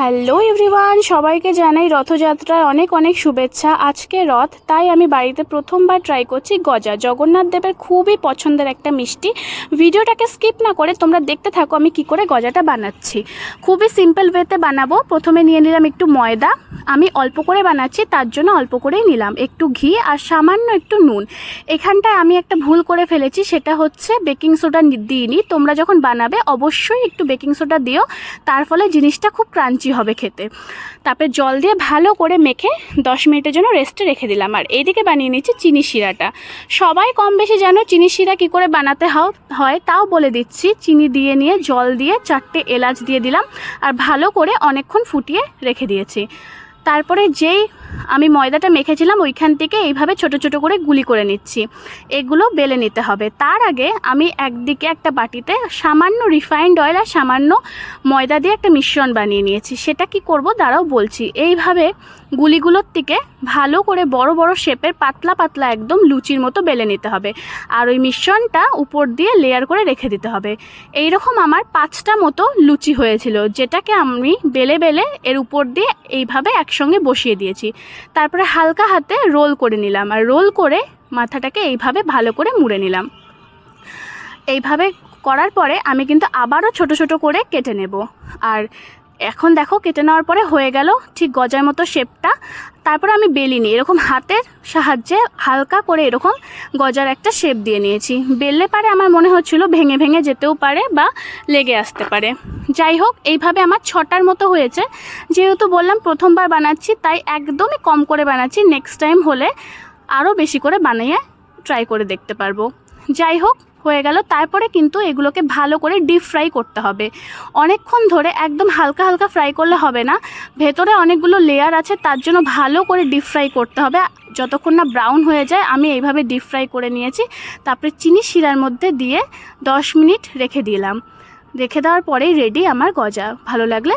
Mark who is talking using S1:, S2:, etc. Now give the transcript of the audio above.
S1: Hello everyone, সবাইকে জানাই রথযাত্রায় অনেক অনেক শুভেচ্ছা। আজকে রথ, তাই আমি বাড়িতে প্রথমবার ট্রাই করছি গজা। জগন্নাথ দেবের খুবই পছন্দের একটা মিষ্টি। ভিডিওটাকে স্কিপ না করে তোমরা দেখতে থাকো আমি কি করে গজাটা বানাচ্ছি। খুবই সিম্পল ওয়েতে বানাবো। প্রথমে নিয়ে নিলাম একটু ময়দা। আমি অল্প করে বানাচ্ছি, তার জন্য অল্প করেই নিলাম। একটু ঘি আর সামান্য একটু নুন। এখানটায় আমি একটা ভুল করে ফেলেছি, সেটা হচ্ছে বেকিং সোডা দিইনি। তোমরা যখন বানাবে, অবশ্যই একটু বেকিং সোডা দিও। তার ফলে জিনিসটা খুব ক্রাঞ্চি হবে খেতে। তারপরে জল দিয়ে ভালো করে মেখে দশ মিনিটের জন্য রেস্টে রেখে দিলাম। আর এইদিকে বানিয়ে নিচ্ছি চিনি শিরাটা। সবাই কম বেশি জানো চিনি শিরা কী করে বানাতে হয়, তাও বলে দিচ্ছি। চিনি দিয়ে নিয়ে জল দিয়ে চারটে এলাচ দিয়ে দিলাম। আর ভালো করে অনেকক্ষণ ফুটিয়ে রেখে দিয়েছি। তারপরে যেই আমি ময়দাটা মেখেছিলাম, ওইখান থেকে এইভাবে ছোট ছোট করে গুলি করে নিচ্ছি। এগুলো বেলে নিতে হবে। তার আগে আমি একদিকে একটা বাটিতে সামান্য রিফাইন্ড অয়েল আর সামান্য ময়দা দিয়ে একটা মিশ্রণ বানিয়ে নিয়েছি। সেটা কি করব? দাঁড়াও বলছি। এইভাবে গুলিগুলোর থেকে ভালো করে বড় বড় শেপের পাতলা পাতলা একদম লুচির মতো বেলে নিতে হবে। আর ওই মিশ্রণটা উপর দিয়ে লেয়ার করে রেখে দিতে হবে। এই রকম আমার পাঁচটা মতো লুচি হয়েছিল, যেটাকে আমি বেলে বেলে এর উপর দিয়ে এইভাবে একসঙ্গে বসিয়ে দিয়েছি। তারপরে হালকা হাতে রোল করে নিলাম আর রোল করে মাথাটাকে এইভাবে ভালো করে মুড়ে নিলাম। এইভাবে করার পরে আমি কিন্তু আবারও ছোট ছোট করে কেটে নেব। আর এখন দেখো কেটে নেওয়ার পরে হয়ে গেল ঠিক গজার মতো শেপটা। তারপরে আমি বেলিনি এরকম হাতের সাহায্যে হালকা করে এরকম গজার একটা শেপ দিয়ে নিয়েছি। বেললে পারে আমার মনে হচ্ছিল ভেঙে ভেঙে যেতেও পারে বা লেগে আসতে পারে। যাই হোক এইভাবে আমার ছটার মতো হয়েছে। যেহেতু বললাম প্রথমবার বানাচ্ছি, তাই একদমই কম করে বানাচ্ছি। নেক্সট টাইম হলে আরও বেশি করে বানিয়ে ট্রাই করে দেখতে পারব। যাই হোক হয়ে গেল। তারপরে কিন্তু এগুলোকে ভালো করে ডিপ ফ্রাই করতে হবে। অনেকক্ষণ ধরে একদম হালকা হালকা ফ্রাই করলে হবে না। ভেতরে অনেকগুলো লেয়ার আছে, তার জন্য ভালো করে ডিপ ফ্রাই করতে হবে। যতক্ষণ না ব্রাউন হয়ে যায়, আমি এইভাবে ডিপ ফ্রাই করে নিয়েছি। তারপরে চিনি শিরার মধ্যে দিয়ে দশ মিনিট রেখে দিলাম। রেখে দেওয়ার পরেই রেডি আমার গজা। ভালো লাগলে